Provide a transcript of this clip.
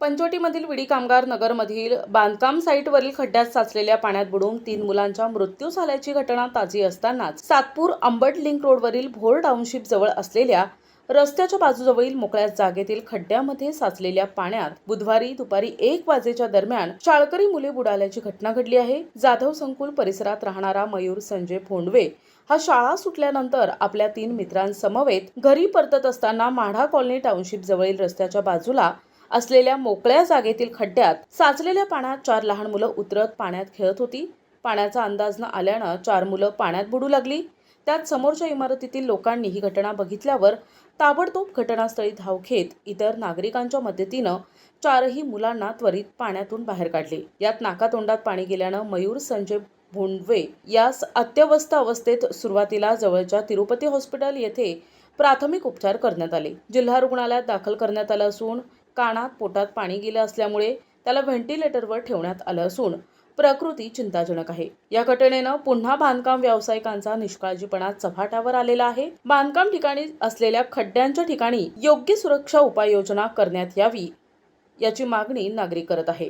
पंचवटीमधील विडी कामगार नगरमधील बांधकाम साईटवरील खड्ड्यात साचलेल्या पाण्यात बुडून तीन मुलांचा मृत्यू झाल्याची घटना ताजी असतानाच सातपूर अंबड लिंक रोडवरील भोर टाउनशिप जवळ असलेल्या रस्त्याच्या बाजूजवळील मोकळ्या जागेतील खड्ड्यामध्ये साचलेल्या पाण्यात बुधवारी दुपारी एक वाजेच्या दरम्यान शाळकरी मुले बुडाल्याची घटना घडली आहे. जाधव संकुल परिसरात राहणारा मयूर संजय फोंडवे हा शाळा सुटल्यानंतर आपल्या तीन मित्रांसमवेत घरी परतत असताना माढा कॉलनी टाउनशिप जवळील रस्त्याच्या बाजूला असलेल्या मोकळ्या जागेतील खड्ड्यात साचलेल्या पाण्यात चार लहान मुलं उतरत पाण्यात खेळत होती. पाण्याचा अंदाज न आल्यानं चार मुलं पाण्यात बुडू लागली. त्यात समोरच्या इमारतीतील लोकांनी ही घटना बघितल्यावर ताबडतोब घटनास्थळी धाव घेत इतर नागरिकांच्या मदतीनं चारही मुलांना त्वरित पाण्यातून बाहेर काढले. यात नाकातोंडात पाणी गेल्यानं मयूर संजय भोंडवे यास अत्यवस्थ अवस्थेत सुरुवातीला जवळच्या तिरुपती हॉस्पिटल येथे प्राथमिक उपचार करण्यात आले. जिल्हा रुग्णालयात दाखल करण्यात आलं असून कानात पोटात पाणी गेलं असल्यामुळे त्याला व्हेंटिलेटरवर ठेवण्यात आलं असून प्रकृती चिंताजनक आहे. या घटनेनं पुन्हा बांधकाम व्यावसायिकांचा निष्काळजीपणा चव्हाट्यावर आलेला आहे. बांधकाम ठिकाणी असलेल्या खड्ड्यांच्या ठिकाणी योग्य सुरक्षा उपाययोजना करण्यात यावी याची मागणी नागरिक करत आहे.